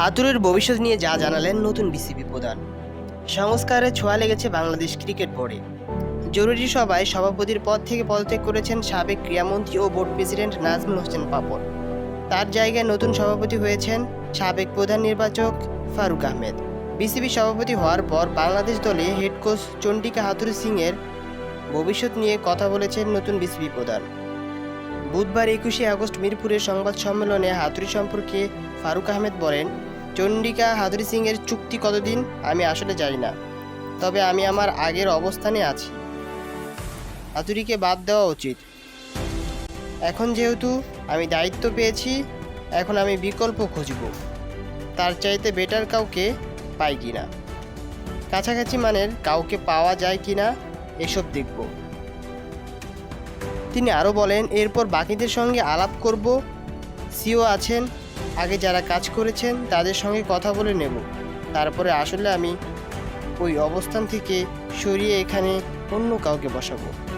হাতুড়ের ভবিষ্যৎ নিয়ে যা জানালেন নতুন বিসিবি প্রধান। সংস্কারে ছোঁয়া লেগেছে বাংলাদেশ ক্রিকেট বোর্ডে। জরুরি সভায় সভাপতির পদ থেকে পদত্যাগ করেছেন সাবেক ক্রীড়ামন্ত্রী ও বোর্ড প্রেসিডেন্ট নাজমুল হোসেন পাপন। তার জায়গায় নতুন সভাপতি হয়েছেন সাবেক প্রধান নির্বাচক ফারুক আহমেদ। বিসিবি সভাপতি হওয়ার পর বাংলাদেশ দলে হেড কোচ চন্ডিকা হাতুড়ি সিংয়ের ভবিষ্যৎ নিয়ে কথা বলেছেন নতুন বিসিবি প্রধান। বুধবার একুশে আগস্ট মিরপুরের সংবাদ সম্মেলনে হাতুড়ি সম্পর্কে ফারুক আহমেদ বলেন, চন্ডিকা হাতুড়ি সিংয়ের চুক্তি কতদিন? আমি আসলে জানি না। তবে আমি আমার আগের অবস্থানে আছি। হাতুড়িকে বাদ দেওয়া উচিত। এখন যেহেতু আমি দায়িত্ব পেয়েছি, এখন আমি বিকল্প খুঁজব। তার চাইতে বেটার কাউকে পাই কি না কাছাকাছি মানের কাউকে পাওয়া যায় কি না এসব দেখব। তিনি আরও বলেন, এরপর বাকিদের সঙ্গে আলাপ করব। সিও আছেন। আগে যারা কাজ করেছেন, তাদের সঙ্গে কথা বলে নেব। তারপরে আসলে আমি ওই অবস্থান থেকে সরিয়ে এখানে অন্য কাউকে বসাবো।